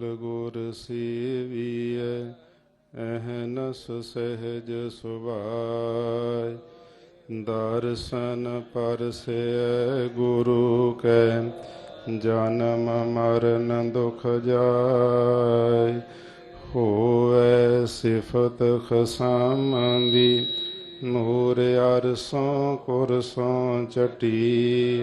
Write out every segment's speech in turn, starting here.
ਗੁਰ ਸੇਵੀਐ, ਅਹਨਸ ਸਹਿਜ ਸੁਭਾਇ। ਦਰਸ਼ਨ ਪਰਸੈ ਗੁਰੂ ਕੈ, ਜਨਮ ਮਰਨ ਦੁਖ ਜਾਏ ਹੋਵੇ ਸਿਫਤ ਖਸਮ ਦੀ ਨੂਰ ਅਰਸੋਂ ਕੁਰਸੋਂ ਚਟੀ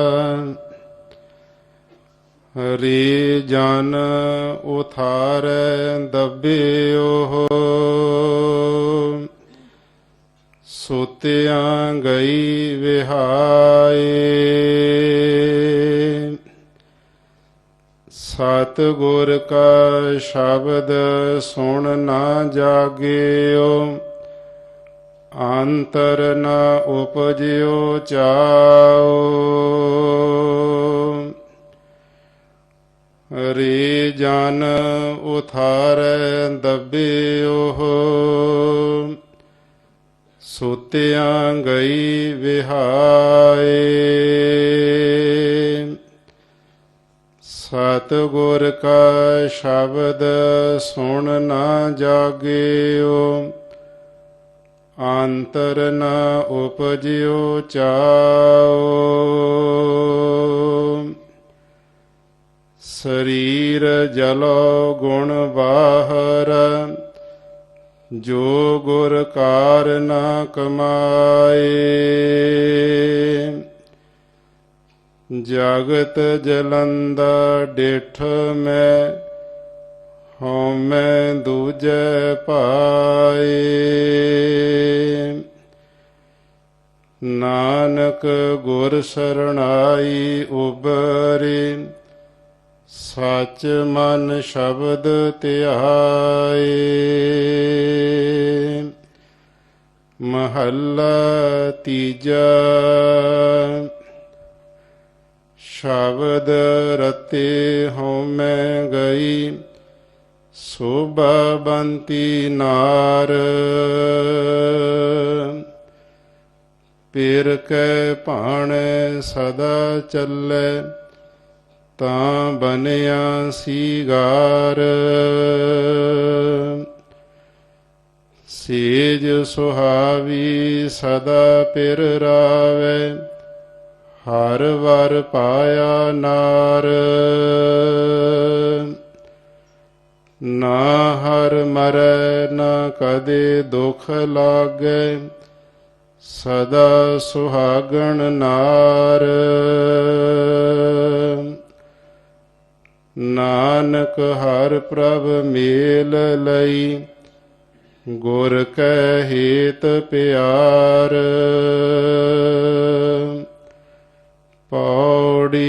ਹਰੀ ਜਨ ਉਥਾਰੈ ਦਬਿਓ। ਸੁਤਿਆਂ ਗਈ ਵਿਹਾਏ। ਸਤ ਗੁਰ ਕਾ ਸ਼ਬਦ ਸੁਣ ਨਾ ਜਾਗਿਓ। ਅੰਤਰ ਨ ਉਪਜਿਓ ਚਾਓ। ਰੇ ਜਨ ਉਥਾਰੈ ਦਬਿਓ ਸੋਤਿਆਂ ਗਈ ਵਿਹਾਏ। ਸਤ ਗੁਰ ਕਾ ਸ਼ਬਦ ਸੁਣ ਨਾ ਜਾਗਿਓ। ਅੰਤਰ ਨ ਉਪਜਿਓ ਚਾਓ। ਸਰੀਰ ਜਲੋ ਗੁਣ ਬਾਹਰ, ਜੋ ਗੁਰ ਕਾਰ ਨਾ ਕਮਾਏ। ਜਗਤ ਜਲੰਦਾ ਡਿਠ ਮੈਂ, ਹਉ ਮੈਂ ਦੂਜੈ ਪਾਏ। ਨਾਨਕ ਗੁਰ ਸਰਣਾਈ ਉਬਰੇ ਸਚ ਮਨ ਸ਼ਬਦ ਧਿਆਏ। ਮਹੱਲਾ ਤੀਜਾ। ਸ਼ਬਦ ਰਤੇ ਹਉ ਮੈਂ ਗਈ, ਸੋਭਾ ਬੰਤੀ ਨਾਰ। ਪੇਰ ਕੈ ਭਾਣੈ ਸਦਾ ਚੱਲੇ ਤਾਂ ਬਨਿਆ ਸੀਗਾਰ ਸੇਜ ਸੁਹਾਵੀ ਸਦਾ ਪਿਰ ਰਾਵੇ, ਹਰ ਵਰ ਪਾਇਆ ਨਾਰ। ਨਾ ਹਰ ਮਰੈ, ਨਾ ਕਦੇ ਦੁਖ ਲਾਗੇ, ਸਦਾ ਸੁਹਾਗਣ ਨਾਰ। ਨਾਨਕ ਹਰ ਪ੍ਰਭ ਮੇਲ ਲਈ, ਗੁਰ ਕੈ ਹੇਤ ਪਿਆਰ। ਪੌੜੀ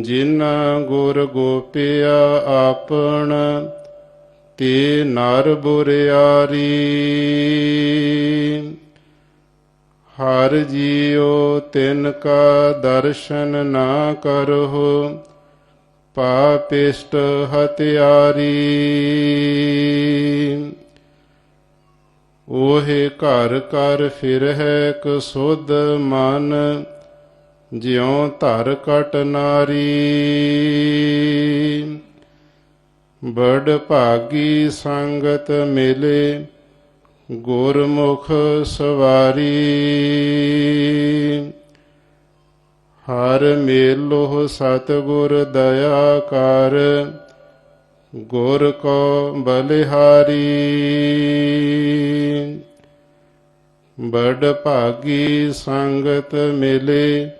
ਜਿਨਾ ਗੁਰ ਗੋਪਿਆ ਆਪਣ, ਤੇ ਨਰ ਬੁਰਿਆਰੀ। ਹਰ ਜੀਉ ਤਿਨ ਕਾ ਦਰਸ਼ਨ ਨਾ ਕਰਹੁ, ਪਾਪਿਸ਼ਟ ਹਤਿਆਰੀ ਉਹੇ ਘਰ ਕਰ ਫਿਰਹਿ ਕਸੁਧ ਮਨ, ਜਿਉ ਧਰ ਕਟ ਨਾਰੀ। ਬੜ ਭਾਗੀ ਸੰਗਤ ਮਿਲੇ ਗੁਰਮੁਖ ਸਵਾਰੀ। ਹਰ ਮੇਲੋ ਸਤਿਗੁਰ ਦਇਆ ਕਰ, ਗੁਰ ਕੋ ਬਲਿਹਾਰੀ। ਬੜ ਭਾਗੀ ਸੰਗਤ ਮਿਲੇ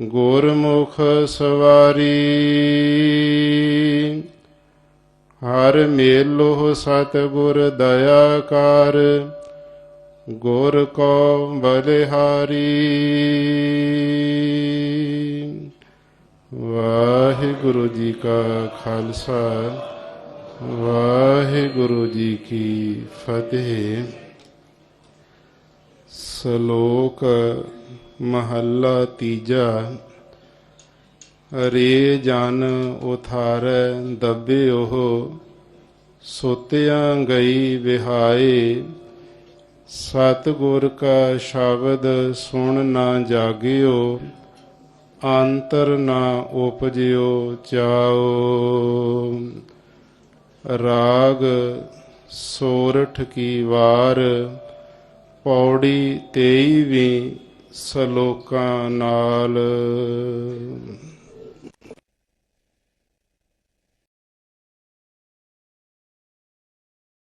ਗੁਰਮੁਖ ਸਵਾਰੀ। ਹਰ ਮੇਲੋ ਸਤਿਗੁਰ ਦਇਆ ਕਰ ਗੁਰ ਕੋ ਬਲਿਹਾਰੀ। ਵਾਹਿਗੁਰੂ ਜੀ ਕਾ ਖਾਲਸਾ, ਵਾਹਿਗੁਰੂ ਜੀ ਕੀ ਫਤਿਹ। ਸ਼ਲੋਕ ਮਹੱਲਾ ਤੀਜਾ, ਰੇ ਜਨ ਉਥਾਰੈ ਦੱਬੇ ਉਹ ਸੁਤਿਆਂ ਗਈ ਵਿਹਾਏ, ਸਤਿਗੁਰ ਕਾ ਸ਼ਬਦ ਸੁਣ ਨਾ ਜਾਗਿਓ, ਅੰਤਰ ਨਾ ਉਪਜਿਓ ਚਾਓ। ਰਾਗ ਸੋਰਠ ਕੀ ਵਾਰ, ਪੌੜੀ 23ਵੀਂ ਸ਼ਲੋਕਾਂ ਨਾਲ।